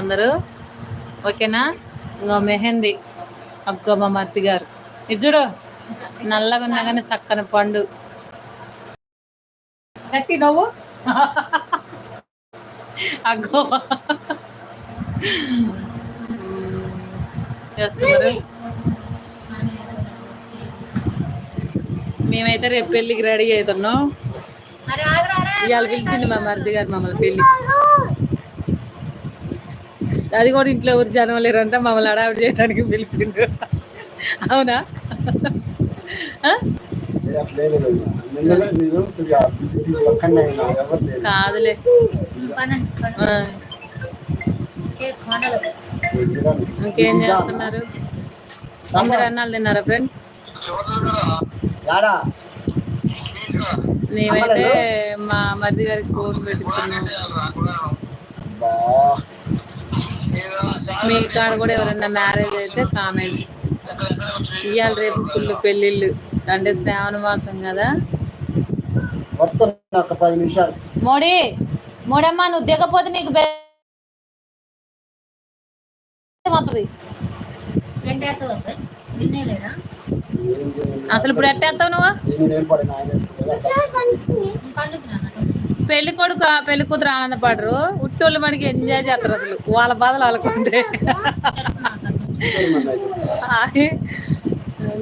అందరూ. ఓకేనా? ఇంకో మెహందీ. అగ్గో మా మర్తి గారు. ఇది చూడు నల్లగా ఉన్నా కానీ చక్కని పండు. గట్టి నవ్వు. అగ్గో. చేస్తున్నారు మేమైతే రేపు పెళ్ళికి రెడీ అవుతున్నాం. ఇవాళ పిలిచింది మా మరిది గారు మమ్మల్ని పెళ్ళి అది కూడా ఇంట్లో ఎవరు జనం లేరంట మమ్మల్ని అడావిడి చేయడానికి పిలిచిండు అవునా? కాదులే. ఇంకేం చేస్తున్నారు? అందరు అన్నాలు తిన్నారా ఫ్రెండ్ యాడా? మేమైతే మా మరిది గారికి ఫోన్ పెట్టుకున్నాం బా మీ కాడ కూడా ఎవరైనా మ్యారేజ్ అయితే కామెంట్. ఇవాళ రేపు ఫుల్ పెళ్ళిళ్ళు. అంటే శ్రావణ మాసం కదా. మొత్తం ఒక పది నిమిషాలు. మోడీ మోడమ్మ నువ్వు దిగపోతే నీకు అసలు ఇప్పుడు ఎట్టేస్తావు నువ్వు? పెళ్ళి కొడుకు పెళ్ళి కూతురు ఆనందపడరు. ఉట్టోళ్ళు మనకి ఎంజాయ్ చేస్తారు అసలు. వాళ్ళ బాధలు వాళ్ళకుంటే.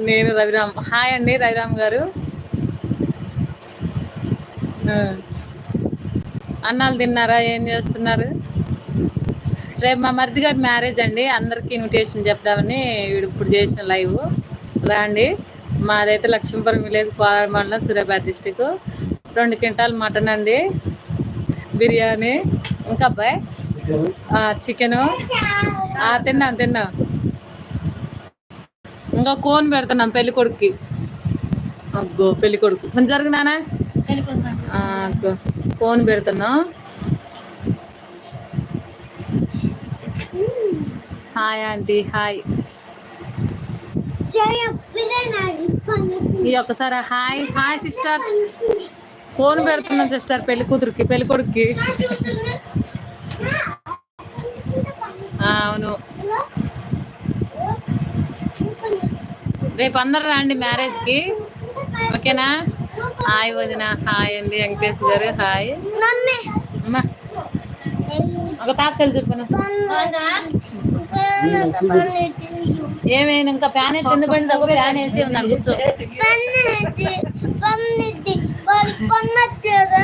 నేను రవిరామ్. హాయ్ అండి రవిరామ్ గారు. అన్నాలు తిన్నారా? ఏం చేస్తున్నారు? రేపు మా మరిది గారి మ్యారేజ్ అండి. అందరికీ ఇన్విటేషన్ చెప్దామని వీడు ఇప్పుడు చేసిన లైవ్. రాండి. మాదైతే లక్ష్మీపురం విలేజ్ కోదాడ మండలం సూర్యాపేట డిస్టిక్ రెండు క్వింటాల్ మటన్ అండి. బిర్యానీ ఇంకా అబ్బాయి? చికెను. తిన్నాం తిన్నాం. ఇంకా కోన్ పెడుతున్నాం పెళ్ళి కొడుకుకి అగ్గో పెళ్ళి కొడుకు కొంచెం జరుగునానా కోన్ పెడుతున్నాం. Hi aunty hi. ఈ ఒక్కసారి హాయ్ హాయ్ సిస్టర్. కోన్ పెడుతున్నాం సిస్టర్ పెళ్ళి కూతురుకి పెళ్ళి కొడుకుకి. అవును. రేపు అందరు రండి మ్యారేజ్కి. ఓకేనా? హాయ్ వదిన హాయ్ అండి వెంకటేష్ గారు హాయ్. అమ్మా. ఒక తాచలు చెప్పను? ఏమైనా ఇంకా ఫ్యాన్ అయితే ఎందుకు పడింది ఒక ఫ్యాన్ వేసి ఉన్నాను కూర్చో.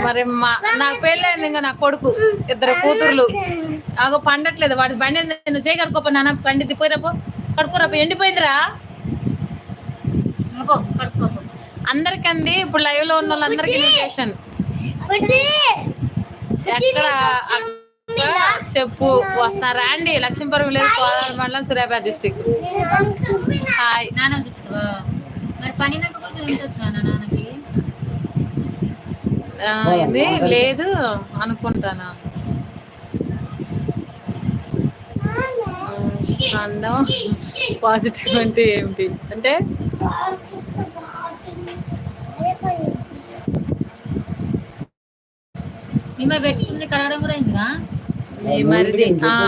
మరి మా నాకు పెళ్ళైంది ఇంకా నా కొడుకు ఇద్దరు కూతుర్లు. నాకు పండట్లేదు వాడి బండి? నువ్వు చేయి కడుకోపో నాన్న పండిద్ది పోయిరాపో కడుకోరాపో ఎండిపోయిందిరా. అందరికండి ఇప్పుడు లైవ్లో ఉన్న వాళ్ళందరికి ఇన్విటేషన్ ఎక్కడ చెప్పు వస్తారా అండి లక్ష్మీపురం విలేజ్ కోదాడ మండలం సూర్యాపేట డిస్టిక్ హాయ్. నాన్న చెప్తావా మరి పనినాక కూడా ఏం చేస్తున్నా నాన్నకి ఆ, ఇది లేదు అనుకుంటాను? అందం పాజిటివ్ అంటే ఏమిటి అంటే పెట్టుకుంది కూడా అయిందిగా? మీ మరిది.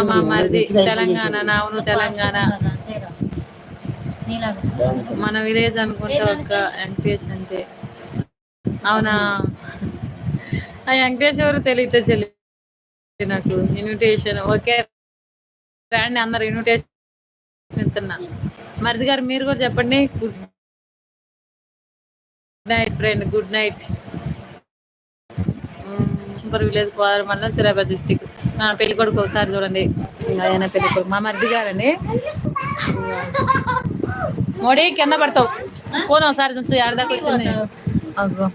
మా మరిది తెలంగాణ నా అవును తెలంగాణ. మన విలేజ్ అనుకుంటే ఒక వెంకటేష్ అంటే. అవునా? ఆ వెంకటేష్ ఎవరు తెలియట చెల్లి. నాకు ఇన్విటేషన్ ఓకే రాండి అందరు ఇన్విటేషన్ ఇస్తున్నా. మరిది గారు మీరు కూడా చెప్పండి. Good night friend good night super village Kodad మండలం సిరాబాద్ డిస్టిక్ నా పెళ్ళి కొడుకు ఒకసారి చూడండి. ఆయన పెళ్ళి కొడుకు. మా మరిది గారండి. మోడీ కింద పడతావు. పోను ఒకసారి చూసి ఆడదాకా వచ్చింది. అగ్గో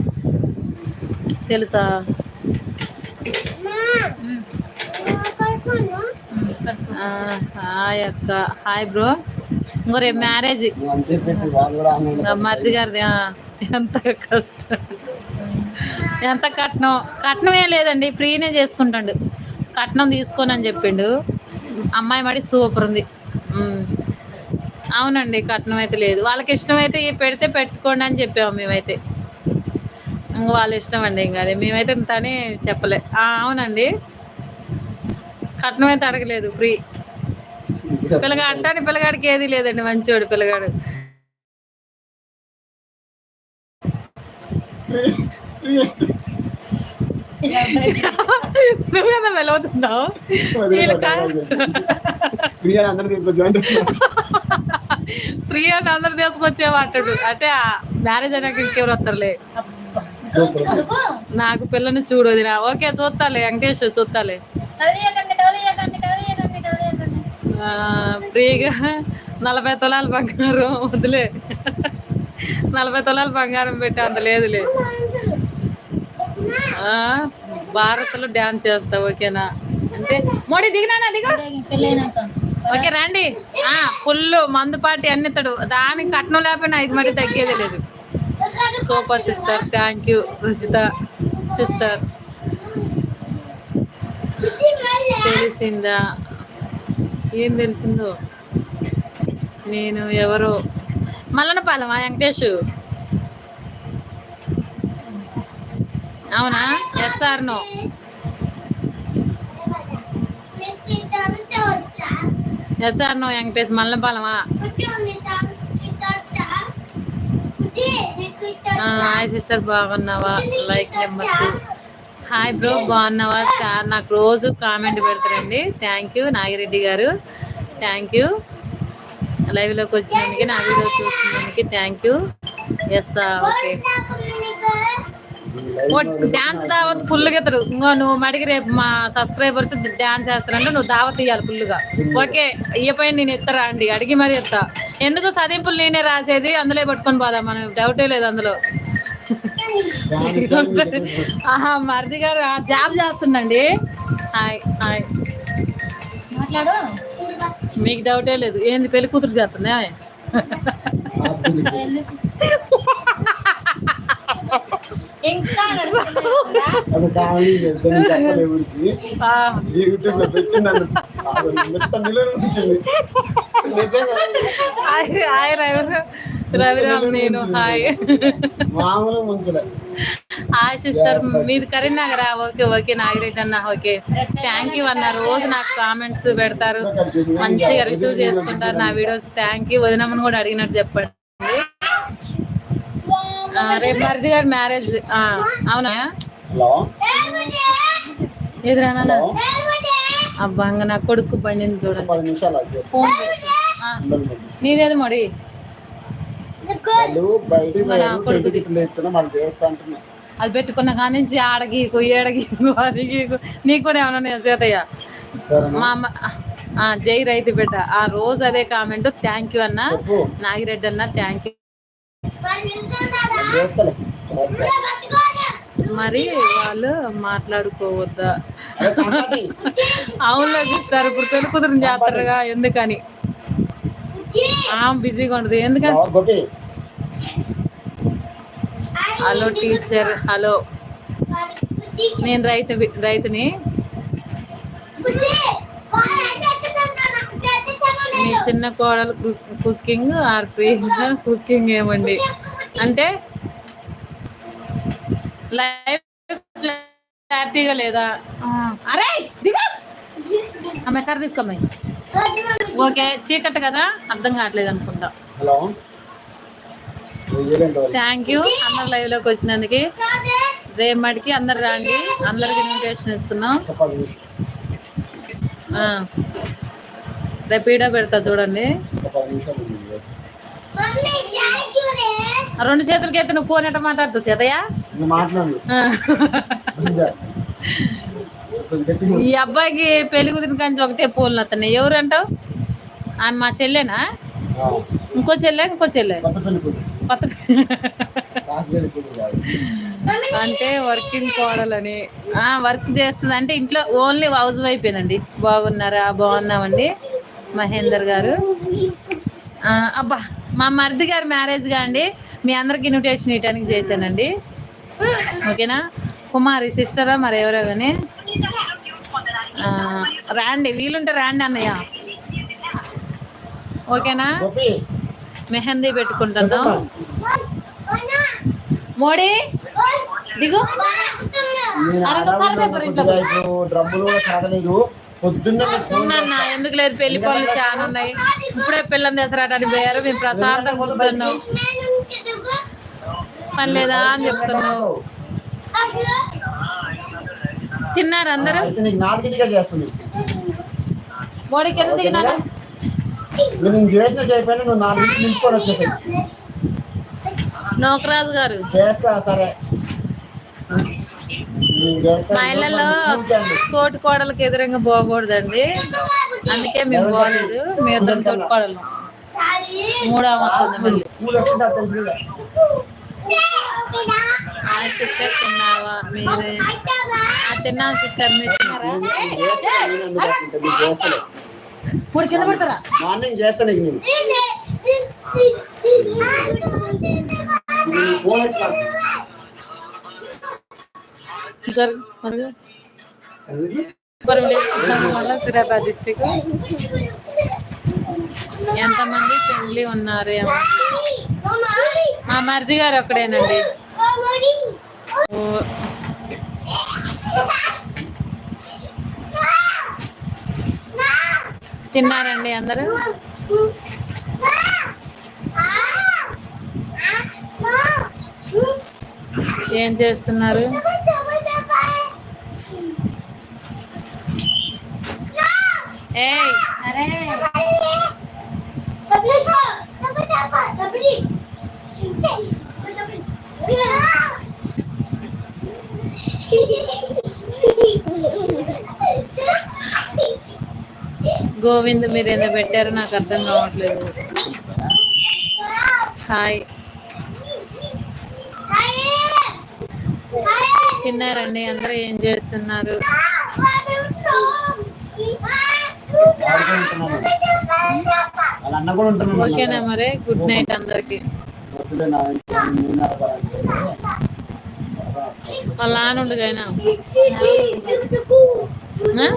తెలుసా? హాయ్ అక్క. Hi bro. ఇంకో రేపు మ్యారేజ్. నువ్వు మరిది గారిది ఎంత కష్టం. ఎంత కట్నం? కట్నం లేదండి ఫ్రీనే చేసుకుంటాడు. కట్నం తీసుకోనని అని చెప్పిండు. అమ్మాయి మడి సూపర్ ఉంది. అవునండి కట్నం అయితే లేదు. వాళ్ళకి ఇష్టమైతే పెడితే పెట్టుకోండి అని చెప్పాము మేమైతే. ఇంక వాళ్ళ ఇష్టం అండి ఇంకా అదే. మేమైతే ఇంత అని చెప్పలే. ఆ, అవునండి. కట్నం అయితే అడగలేదు ఫ్రీ. పిల్లగా అట్టాని పిల్లగాడికి ఏది లేదండి మంచివాడు పిల్లగాడు. నువ్వు కదా వెలవుతున్నావు వీళ్ళకా ప్రియాని అందరూ తీసుకొచ్చి అంటే మ్యారేజ్ అయినాక ఇంకెవరు వస్తారులే. నాకు పిల్లని చూడు వదినా. ఓకే చూస్తాలే వెంకటేష్ చూస్తాలే. ఫ్రీగా నలభై తులాల బంగారం వదిలే. నలభై తులాల బంగారం పెట్టి అంత లేదులే. భారత్లో డ్యాన్స్ చేస్తా ఓకేనా? అంటే మోడీ దిగినా దిగు. ఓకే రండి. పుల్లు మందు పాటి అన్నితడు దానికి కట్నం లేకపోయినా ఇది మరి తగ్గేది లేదు. Super sister thank you. Ruchitha sister. తెలిసిందా? ఏం తెలిసిందో? నేను ఎవరో? మల్లనపాలెమా వెంకటేష్. అవునా? SR no. SR no Venkatesh మల్లనపాలెమా hi sister బాగున్నావా? Like number two. Hi bro బాగున్నావా? నాకు రోజు కామెంట్ పెడతారండి. థ్యాంక్ యూ నాగిరెడ్డి గారు. థ్యాంక్ యూ లైవ్లోకి వచ్చినందుకు నా వీడియో చూసినందుకు thank you yes okay dance దావత్ ఫుల్గా ఇతడు ఇంకో నువ్వు మడికి రేపు మా సబ్స్క్రైబర్స్ డాన్స్ చేస్తారంటే నువ్వు దావత్ ఇవ్వాలి ఫుల్గా ఓకే ఇయ్యపై నేను ఇస్తారా అండి అడిగి మరి ఇస్తా ఎందుకు సదింపులు నేనే రాసేది? అందులో పట్టుకొని పోదా మనం డౌటే లేదు అందులో. ఆహా మరిది గారు జాబ్ చేస్తుండండి హాయ్ హాయ్. మాట్లాడు. మీకు డౌటే లేదు. ఏంది పెళ్ళి కూతురు చేస్తుందా? ఇంకా నడుస్తున్నారా? అది కావాలి తెలుసా నేను చెప్పలే ఊరికి. ఆ, యూట్యూబ్లో పెట్టి నన్ను మొత్తం నిలువ ఉంచింది నిజంగా. Hi hi Ravi. రవిరామ్ నేను హాయ్. మామూలు ముంచులే హాయ్ సిస్టర్. మీది కరీంనగరా. ఓకే ఓకే నాగిరెడ్డి అన్న. ఓకే. థ్యాంక్ యూ అన్న. రోజు నాకు కామెంట్స్ పెడతారు. మంచిగా రిసీవ్ చేసుకుంటారు నా వీడియోస్ థ్యాంక్ యూ వదినమ్మని కూడా అడిగినట్టు చెప్పండి. రేపు మరిది గారి మ్యారేజ్. అవునా? హలో? ఎదురా నాన్న హలో? అబ్బా నా కొడుకు బండిని చూడండి ఫోన్ నీదేది అంటున్నా. అది పెట్టుకున్న కాడి నుంచి ఆడగీకు ఏడగీకు అది గీకు నీకు కూడా ఏమన్నా సీతయ్య? మా అమ్మ ఆ, జై రైతు బిడ్డ. ఆ రోజు అదే కామెంట్. థ్యాంక్ యూ అన్న. నాగిరెడ్డి అన్న థ్యాంక్ యూ. మరి వాళ్ళు మాట్లాడుకోవద్దా? అరే చూస్తారు ఇప్పుడు పెళ్ళి కుదురు చేస్తారుగా ఎందుకని? ఆ బిజీగా ఉండదు ఎందుకని? హలో, టీచర్ హలో నేను రైతు రైతుని. మీ చిన్న కోడలు కుకింగ్ ఆర్ ప్రియంగా కుకింగ్ ఏమండి? అంటే లైవ్ క్లారిటీగా లేదా? అరే ఆమె కర్ర తీసుకోమ్మాయి ఓకే చీకటి కదా అర్థం కావట్లేదు అనుకుంటా. హలో. Thank you. అందరు లైవ్లోకి వచ్చినందుకు రేపటికి అందరు రండి. అందరికి ఇన్విటేషన్ ఇస్తున్నాం. ఒక పది నిమిషాలు ఆ. రేపు ఈడ పెడతా చూడండి. రెండు చేతులకి అయితే నువ్వు ఫోన్ ఎట్ట మాట్లాడుతావు సీతయ్య? ఈ అబ్బాయికి పెళ్ళి కుదిరిన కానీ ఒకటే ఫోన్లు అతన్ని ఎవరు అంటావు? ఆమె మా చెల్లెనా? ఇంకో చెల్లె ఇంకో చెల్లె? కొత్త అంటే వర్కింగ్ కోడలని. వర్క్ చేస్తుంది. అంటే ఇంట్లో ఓన్లీ హౌస్ వైఫేనండి. బాగున్నారా? బాగున్నామండి. మహేందర్ గారు. అబ్బా మా మరిది గారి మ్యారేజ్గా అండి. మీ అందరికి ఇన్విటేషన్ ఇవ్వడానికి చేశానండి. ఓకేనా? కుమారి సిస్టరా మరి ఎవరో కానీ రాండి వీలుంటే రాండి అన్నయ్య. ఓకేనా? మెహందీ పెట్టుకుంటున్నాం మోడీ దిగు. డ్రమ్ములు పొద్దున్న ఎందుకు లేదు? పెళ్ళి పనులు చాలా ఉన్నాయి. ఇప్పుడే పిల్లని దసరాటానికి పోయారు. మేము ప్రశాంతంగా కూర్చున్నాం. పని లేదా అని చెప్తున్నావు. తిన్నారు అందరూ? మోడీకి ఎంత నువ్వు నేను చేసిన చేయకపోయినా నువ్వు నింపుకొని నోకరాజు గారు. చేస్తా సరే. మా ఇళ్ళలో. తోటి కోడలకి ఎదురుగా పోకూడదండి. అందుకే మేము పోలేదు. మీ ఇద్దరం తోటి కోడలు. మూడో వస్తుంది మళ్ళీ. సిస్టర్ తిన్నావా? మీరే. ఆ తిన్నాం సిస్టర్ మీరు తిన్నారా? కింద పడతారా? మార్నింగ్ నేను. ఫోన్ ఎట్లా? సిరాబాద్ డిస్టిక్. ఎంతమంది పెళ్ళి ఉన్నారు ఏమో. మా మరిది గారు ఒక్కడేనండి. తిన్నారండి అందరూ? ఏం చేస్తున్నారు ఏయ్ అరే గోవింద్ మీరు ఎందుకు పెట్టారు నాకు అర్థం కావట్లేదు. హాయ్. తిన్నారండి అందరూ ఏం చేస్తున్నారు? వాళ్ళ అన్న కూడా ఉంటున్నాను ఓకేనా మరి గుడ్ నైట్ అందరికి. వాళ్ళ నాన్న ఉండగైనా Huh?